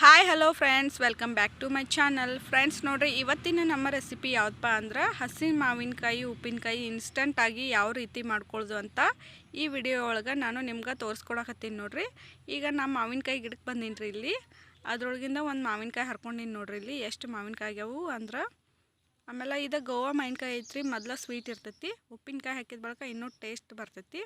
Hi hello friends welcome back to my channel friends ನೋಡ್ರಿ, ಇವತ್ತಿನ ನಮ್ಮ ರೆಸಿಪಿ ಯಾವುದಪ್ಪ ಅಂದ್ರೆ ಹಸಿ ಮಾವಿನಕಾಯಿ, ಉಪ್ಪಿನಕಾಯಿ ಇನ್ಸ್ಟಂಟಾಗಿ ಯಾವ ರೀತಿ ಮಾಡ್ಕೊಳ್ಳೋದು ಅಂತ ಈ ವಿಡಿಯೋ ಒಳಗೆ ನಾನು ನಿಮ್ಗೆ ತೋರಿಸ್ಕೊಡಕತ್ತೀನಿ ನೋಡ್ರಿ. ಈಗ ನಾ ಮಾವಿನಕಾಯಿ ಗಿಡಕ್ಕೆ ಬಂದೀನಿ ಇಲ್ಲಿ. ಅದ್ರೊಳಗಿಂದ ಒಂದು ಮಾವಿನಕಾಯಿ ಹರ್ಕೊಂಡಿನಿ ನೋಡ್ರಿ ಇಲ್ಲಿ. ಎಷ್ಟು ಮಾವಿನಕಾಯಿ ಆಗ್ಯಾವು ಅಂದ್ರೆ ಆಮೇಲೆ ಇದು ಗೋವಾ ಮಾವಿನಕಾಯಿ ಐತ್ರಿ, ಮೊದಲ ಸ್ವೀಟ್ ಇರ್ತೈತಿ. ಉಪ್ಪಿನಕಾಯಿ ಹಾಕಿದ ಬಳಿಕ ಇನ್ನೂ ಟೇಸ್ಟ್ ಬರ್ತೈತಿ.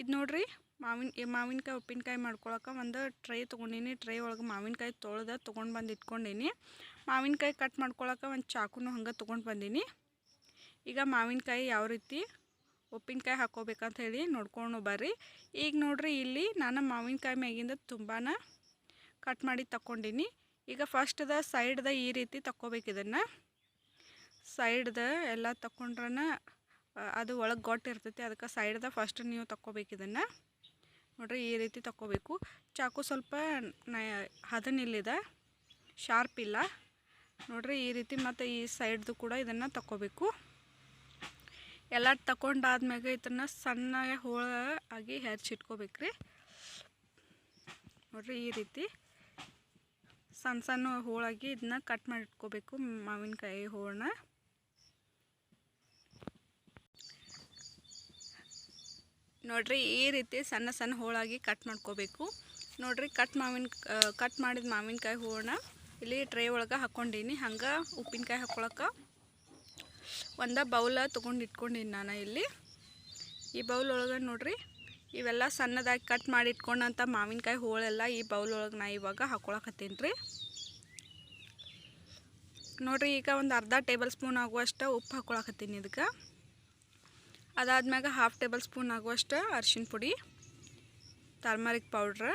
ಇದು ನೋಡ್ರಿ, ಮಾವಿನ ಮಾವಿನಕಾಯಿ ಉಪ್ಪಿನಕಾಯಿ ಮಾಡ್ಕೊಳಕ್ಕೆ ಒಂದು ಟ್ರೈ ತೊಗೊಂಡೀನಿ. ಟ್ರೈ ಒಳಗೆ ಮಾವಿನಕಾಯಿ ತೊಳೆದ ತೊಗೊಂಡು ಬಂದು ಇಟ್ಕೊಂಡೀನಿ. ಮಾವಿನಕಾಯಿ ಕಟ್ ಮಾಡ್ಕೊಳಕ್ಕೆ ಒಂದು ಚಾಕುನು ಹಂಗೆ ತೊಗೊಂಡು ಬಂದೀನಿ. ಈಗ ಮಾವಿನಕಾಯಿ ಯಾವ ರೀತಿ ಉಪ್ಪಿನಕಾಯಿ ಹಾಕೋಬೇಕಂತ ಹೇಳಿ ನೋಡ್ಕೊಂಡು ಬರ್ರಿ. ಈಗ ನೋಡ್ರಿ ಇಲ್ಲಿ ನಾನು ಮಾವಿನಕಾಯಿ ಮ್ಯಾಗಿಂದ ತುಂಬಾ ಕಟ್ ಮಾಡಿ ತಗೊಂಡಿನಿ ಈಗ ಫಸ್ಟ್ದ ಸೈಡ್ದ ಈ ರೀತಿ ತಗೋಬೇಕು ಇದನ್ನು. ಸೈಡ್ದ ಎಲ್ಲ ತಗೊಂಡ್ರನ ಅದು ಒಳಗೆ ಗೊಟ್ಟು ಇರ್ತೈತಿ. ಅದಕ್ಕೆ ಸೈಡ್ದಾಗ ಫಸ್ಟ್ ನೀವು ತಕ್ಕೋಬೇಕು ಇದನ್ನು. ನೋಡ್ರಿ, ಈ ರೀತಿ ತಕ್ಕೋಬೇಕು. ಚಾಕು ಸ್ವಲ್ಪ ನ ಹದನಿಲ್ಲಿದೆ ಶಾರ್ಪ್ ಇಲ್ಲ. ನೋಡ್ರಿ, ಈ ರೀತಿ ಮತ್ತು ಈ ಸೈಡ್ದು ಕೂಡ ಇದನ್ನು ತಕ್ಕೋಬೇಕು. ಎಲ್ಲ ತಗೊಂಡಾದ್ಮ್ಯಾಗ ಇದನ್ನು ಸಣ್ಣಗೆ ಹೋಳ ಆಗಿ ಹೆರ್ಚಿಟ್ಕೋಬೇಕ್ರಿ ನೋಡ್ರಿ, ಈ ರೀತಿ ಸಣ್ಣ ಸಣ್ಣ ಹೋಳಾಗಿ ಇದನ್ನ ಕಟ್ ಮಾಡಿಟ್ಕೋಬೇಕು ಮಾವಿನಕಾಯಿ ಹೋಳನ್ನ ನೋಡ್ರಿ ಈ ರೀತಿ ಸಣ್ಣ ಸಣ್ಣ ಹೋಳಾಗಿ ಕಟ್ ಮಾಡ್ಕೋಬೇಕು. ನೋಡ್ರಿ ಕಟ್ ಮಾವಿನ ಕಟ್ ಮಾಡಿದ ಮಾವಿನಕಾಯಿ ಹೂವನ್ನ ಇಲ್ಲಿ ಟ್ರೇ ಒಳಗೆ ಹಾಕ್ಕೊಂಡೀನಿ ಹಂಗೆ ಉಪ್ಪಿನಕಾಯಿ ಹಾಕ್ಕೊಳಕ್ಕೆ ಒಂದು ಬೌಲ ತೊಗೊಂಡು ಇಟ್ಕೊಂಡೀನಿ ನಾನು ಇಲ್ಲಿ. ಈ ಬೌಲ್ ಒಳಗೆ ನೋಡ್ರಿ ಇವೆಲ್ಲ ಸಣ್ಣದಾಗಿ ಕಟ್ ಮಾಡಿ ಇಟ್ಕೊಂಡಂಥ ಮಾವಿನಕಾಯಿ ಹೋಳೆಲ್ಲ ಈ ಬೌಲ್ ಒಳಗೆ ನಾ ಇವಾಗ ಹಾಕ್ಕೊಳಕತ್ತೀನಿ ರೀ ನೋಡ್ರಿ ಈಗ ಒಂದು ಅರ್ಧ ಟೇಬಲ್ ಸ್ಪೂನ್ ಆಗುವಷ್ಟು ಉಪ್ಪು ಹಾಕ್ಕೊಳಕತ್ತೀನಿ ಇದಕ್ಕೆ. ಅದಾದ್ಮ್ಯಾಗ ಹಾಫ್ ಟೇಬಲ್ ಸ್ಪೂನ್ ಆಗುವಷ್ಟು ಅರ್ಶಿಣ ಪುಡಿ ಟರ್ಮರಿಕ್ ಪೌಡ್ರ್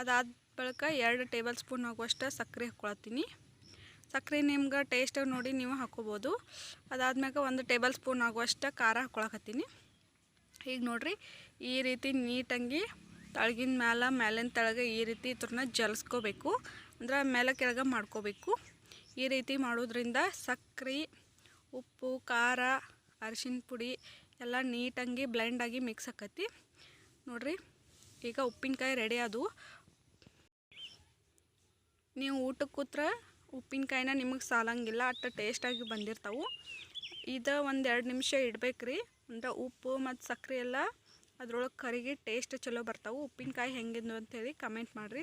ಅದಾದ ಬಳಿಕ ಎರಡು ಟೇಬಲ್ ಸ್ಪೂನ್ ಆಗುವಷ್ಟು ಸಕ್ಕರೆ ಹಾಕ್ಕೊಳತ್ತೀನಿ ಸಕ್ಕರೆ ನಿಮ್ಗೆ ಟೇಸ್ಟ್ ನೋಡಿ ನೀವು ಹಾಕ್ಕೋಬೋದು ಅದಾದ್ಮ್ಯಾಗ ಒಂದು ಟೇಬಲ್ ಸ್ಪೂನ್ ಆಗುವಷ್ಟು ಖಾರ ಹಾಕ್ಕೊಳಕತ್ತೀನಿ ಈಗ ನೋಡಿರಿ, ಈ ರೀತಿ ನೀಟಾಗಿ ತಳಗಿನ ಮ್ಯಾಲ ಮ್ಯಾಲಿನ ತಳಗೆ ಈ ರೀತಿ ಇದ್ರನ್ನ ಜಲ್ಸ್ಕೋಬೇಕು. ಅಂದ್ರೆ ಮೇಲೆ ಕೆಳಗೆ ಮಾಡ್ಕೋಬೇಕು. ಈ ರೀತಿ ಮಾಡೋದ್ರಿಂದ ಸಕ್ಕರೆ, ಉಪ್ಪು, ಖಾರ ಅರಿಶಿನ ಪುಡಿ ಎಲ್ಲ ನೀಟಾಗಿ ಬ್ಲೆಂಡಾಗಿ ಮಿಕ್ಸ್ ಆಕತಿ. ನೋಡ್ರಿ, ಈಗ ಉಪ್ಪಿನಕಾಯಿ ರೆಡಿ ಅದು ನೀವು ಊಟಕ್ಕೆ ಕೂತ್ರೆ ಉಪ್ಪಿನಕಾಯಿನ ನಿಮಗೆ ಸಾಲಂಗಿಲ್ಲ ಅಷ್ಟು ಟೇಸ್ಟಾಗಿ ಬಂದಿರ್ತಾವೆ. ಇದು ಒಂದು ಎರಡು ನಿಮಿಷ ರೀ ಅಂದ್ರೆ ಉಪ್ಪು ಮತ್ತು ಸಕ್ಕರೆ ಎಲ್ಲ ಅದ್ರೊಳಗೆ ಕರಿಗಿ ಟೇಸ್ಟ್ ಚಲೋ ಬರ್ತಾವೆ. ಉಪ್ಪಿನಕಾಯಿ ಹೆಂಗಿದ್ವು ಅಂತೇಳಿ ಕಮೆಂಟ್ ಮಾಡಿರಿ.